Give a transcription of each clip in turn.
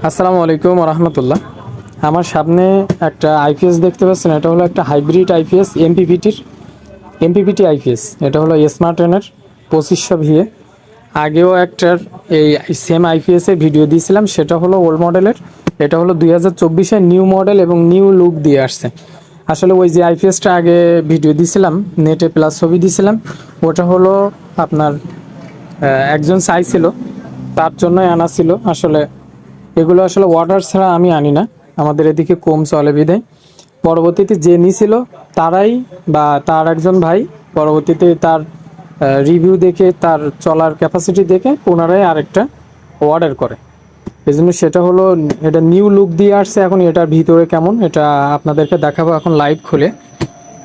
আসসালামু আলাইকুম রহমতুল্লাহ আমার সামনে একটা আইপিএস দেখতে পাচ্ছেন, এটা হলো একটা হাইব্রিড আইপিএস এমপিপিটির এমপিপিটি আইপিএস এটা হলো স্মার্ট টেনের পঁচিশশো ভিএ আগেও একটার এই সেম আইপিএসের ভিডিও দিয়েছিলাম, সেটা হলো ওল্ড মডেলের এটা হলো দুই হাজার নিউ মডেল এবং নিউ লুক দিয়ে আসছে। আসলে ওই যে আইপিএসটা আগে ভিডিও দিয়েছিলাম নেটে প্লাস ছবি দিয়েছিলাম, ওটা হলো আপনার একজন চাইছিল, তার জন্যই আনা ছিল। আসলে এগুলো আসলে অর্ডার ছাড়া আমি আনি না। আমাদের এদিকে কম চলে বিধায় পরবর্তীতে যে নিছিল তারাই বা তার একজন ভাই, পরবর্তীতে তার রিভিউ দেখে, তার চলার ক্যাপাসিটি দেখে পুনরায় আরেকটা অর্ডার করে। এই জন্য সেটা হলো, এটা নিউ লুক দিয়ে আসছে এখন, এটার ভিতরে কেমন, এটা আপনাদেরকে দেখাবো এখন লাইট খুলে।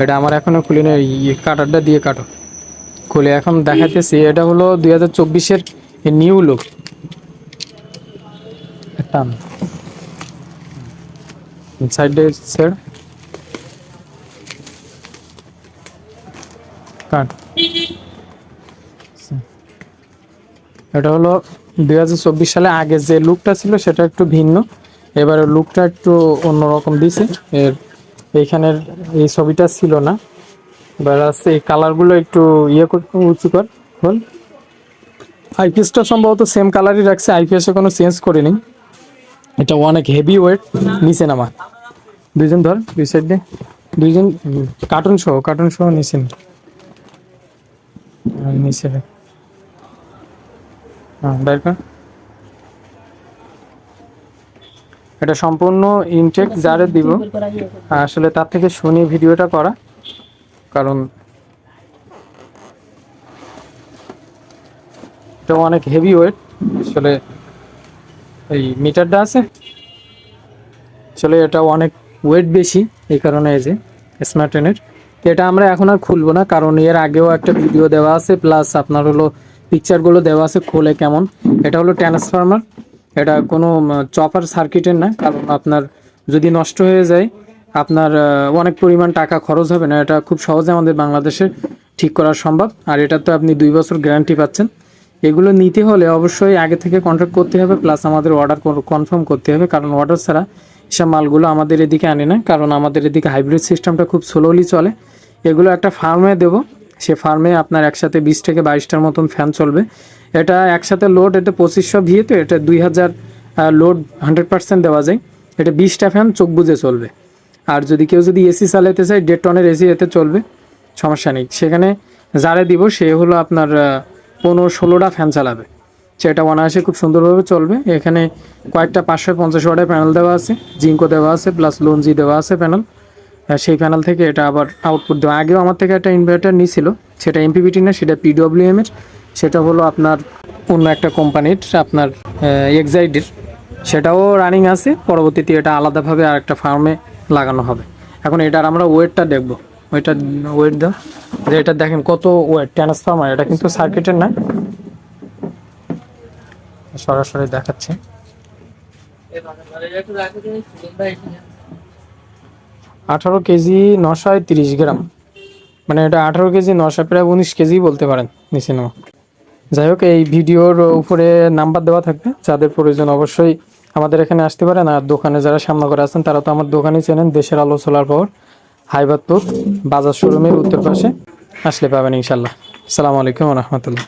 এটা আমার এখনও খুলে নেই কাটারটা দিয়ে কাটো। খুলে এখন দেখাতেছি এটা হলো দুই হাজার চব্বিশের নিউ লুক টান। সাইডে সেড কাট। এটা হলো দুই হাজার চব্বিশ সালে আগে যে লুকটা ছিল সেটা একটু ভিন্ন। এবারে লুকটা একটু অন্যরকম দিছে। এর এইখানের এই ছবিটা ছিল না। এবার আছে এই কালারগুলো একটু ইয়ে উঁচু কর হল আইপিএসটা সম্ভবত সেম কালারই রাখছে। আইপিএসে কোনো চেঞ্জ করেনি। এটা অনেক হেভি ওয়েট নিচে নামা। দুইজন ধর, দুই সাইড দিয়ে। দুইজন কার্টুন সহ কার্টুন সহ নিচে নিচে। হ্যাঁ এটা সম্পূর্ণ ইনটেক যারে দিব। আসলে তার থেকে শুনি ভিডিওটা করা। কারণ এটা অনেক হেভি ওয়েট আসলে এই মিটারটা আছে। আসলে এটা অনেক ওয়েট বেশি, এই কারণে এই যে স্মার্ট ট্রেনের এটা আমরা এখন আর খুলবো না, কারণ এর আগেও একটা ভিডিও দেওয়া আছে প্লাস আপনার হলো পিকচারগুলো দেওয়া আছে খোলে কেমন। এটা হলো ট্রান্সফরমার এটা কোনো চপার সার্কিটের না, কারণ আপনার যদি নষ্ট হয়ে যায়, আপনার অনেক পরিমাণ টাকা খরচ হবে না, এটা খুব সহজে আমাদের বাংলাদেশে ঠিক করা সম্ভব। আর এটা তো আপনি দুই বছর গ্যারান্টি পাচ্ছেন। এগুলো নিতে হলে অবশ্যই আগে থেকে কন্ট্যাক্ট করতে হবে প্লাস আমাদের অর্ডার কনফার্ম করতে হবে, কারণ অর্ডার ছাড়া এসব মালগুলো আমাদের এদিকে আনে না, কারণ আমাদের এদিকে হাইব্রিড সিস্টেমটা খুব স্লোলি চলে। এগুলো একটা ফার্মে দেব, সে ফার্মে আপনার একসাথে বিশ থেকে বাইশটার মতন ফ্যান চলবে। এটা একসাথে লোড এটা পঁচিশশো ভিয়ে তো, এটা দুই হাজার লোড হান্ড্রেড পার্সেন্ট দেওয়া যায়। এটা বিশটা ফ্যান চোখ বুঝে চলবে। আর যদি কেউ যদি এসি চালাতে চায়, দেড় টনের এসি এতে চলবে, সমস্যা নেই। সেখানে যারে দিব, সে হলো আপনার পনেরো ষোলোটা ফ্যান চালাবে। সেটা অনায়াসে খুব সুন্দরভাবে চলবে। এখানে কয়েকটা পাঁচশো, পঞ্চাশ ওয়াটের প্যানেল দেওয়া আছে জিঙ্কো দেওয়া আছে প্লাস লঞ্জি দেওয়া আছে প্যানেল সেই প্যানেল থেকে এটা আবার আউটপুট দেওয়া। আগেও আমার থেকে একটা ইনভার্টার নিছিল। সেটা এমপিপিটি না, সেটা পিডব্লিউএম এর। সেটা হলো আপনার অন্য একটা কোম্পানির আপনার এক্সাইডের সেটাও রানিং আছে। পরবর্তীতে এটা আলাদাভাবে আর একটা ফার্মে লাগানো হবে। এখন এটার আমরা ওয়েটটা দেখব। ওইটা ওয়েট দাও। যে এটা দেখেন কত ওয়েট ট্রান্সফর্মার এটা কিন্তু সার্কিটের না? সরাসরি দেখাচ্ছে। আঠারো কেজি নশয় তিরিশ গ্রাম। মানে এটা আঠারো কেজি নশো প্রায় উনিশ কেজি বলতে পারেন, নিচে নেওয়া। যাই হোক, এই ভিডিওর উপরে নাম্বার দেওয়া থাকবে। যাদের প্রয়োজন অবশ্যই আমাদের এখানে আসতে পারেন। আর দোকানে যারা সামনা করে আছেন, তারা তো আমার দোকানে চেনেন, দেশের আলো সোলার পাওয়ার হাইবাদপুর বাজার শোরুমের উত্তর পাশে আসলে পাবেন ইনশাল্লাহ আসসালামু আলাইকুম রহমতুল্লাহ।